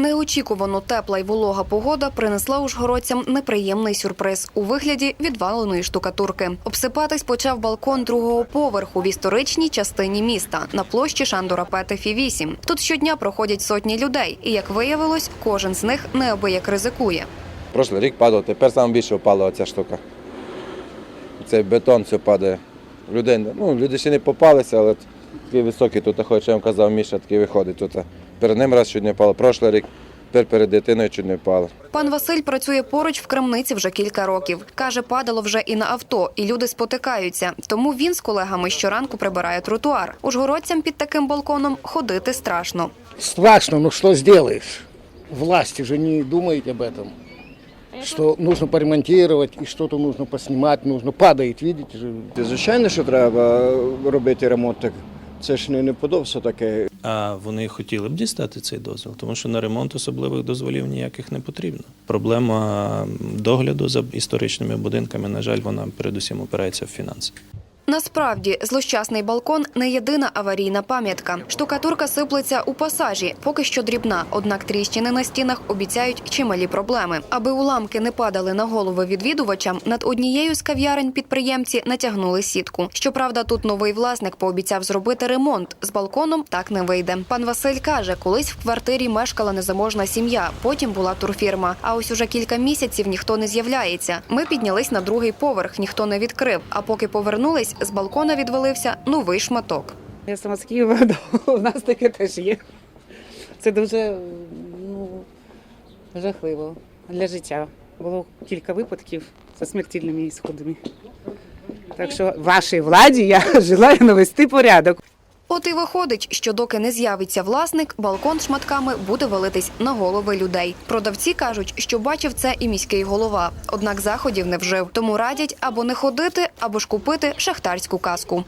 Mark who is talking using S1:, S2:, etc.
S1: Неочікувано тепла й волога погода принесла ужгородцям неприємний сюрприз у вигляді відваленої штукатурки. Обсипатись почав балкон другого поверху в історичній частині міста на площі Шандора Петефі 8. Тут щодня проходять сотні людей, і як виявилось, кожен з них неабияк ризикує.
S2: Прошлий рік падало, тепер саме більше впала ця штука. Цей бетон все падає. Людей, ну, люди ще не попалися, але такий високий тут, хоч я вам казав, Міша такий виходить тут. Перед ним раз чуть не впало, прошлий рік, тепер перед дитиною чуть не впало.
S1: Пан Василь працює поруч в крамниці вже кілька років. Каже, падало вже і на авто, і люди спотикаються. Тому він з колегами щоранку прибирає тротуар. Ужгородцям під таким балконом ходити страшно.
S3: Страшно, но что сделаешь? Власти же не думают об этом. Что нужно поремонтировать и что-то нужно поснимать, нужно падает, видите же.
S4: Звичайно, що треба робити ремонт. Це ж не, не подобається таке.
S5: А вони хотіли б дістати цей дозвіл, тому що на ремонт особливих дозволів ніяких не потрібно. Проблема догляду за історичними будинками, на жаль, вона передусім опирається в фінанси.
S1: Насправді, злощасний балкон не єдина аварійна пам'ятка. Штукатурка сиплеться у пасажі, поки що дрібна. Однак тріщини на стінах обіцяють чималі проблеми. Аби уламки не падали на голови відвідувачам, над однією з кав'ярень підприємці натягнули сітку. Щоправда, тут новий власник пообіцяв зробити ремонт. З балконом так не вийде. Пан Василь каже, колись в квартирі мешкала незаможна сім'я, потім була турфірма. А ось уже кілька місяців ніхто не з'являється. Ми піднялись на другий поверх, ніхто не відкрив. А поки повернулись, з балкона відвалився новий шматок.
S6: Я сама з Києва, у нас таке теж є. Це дуже ну, жахливо для життя. Було кілька випадків за смертельними ісходами. Так що вашій владі я желаю навести порядок.
S1: От і виходить, що доки не з'явиться власник, балкон шматками буде валитись на голови людей. Продавці кажуть, що бачив це і міський голова. Однак заходів не вжив. Тому радять або не ходити, або ж купити шахтарську каску.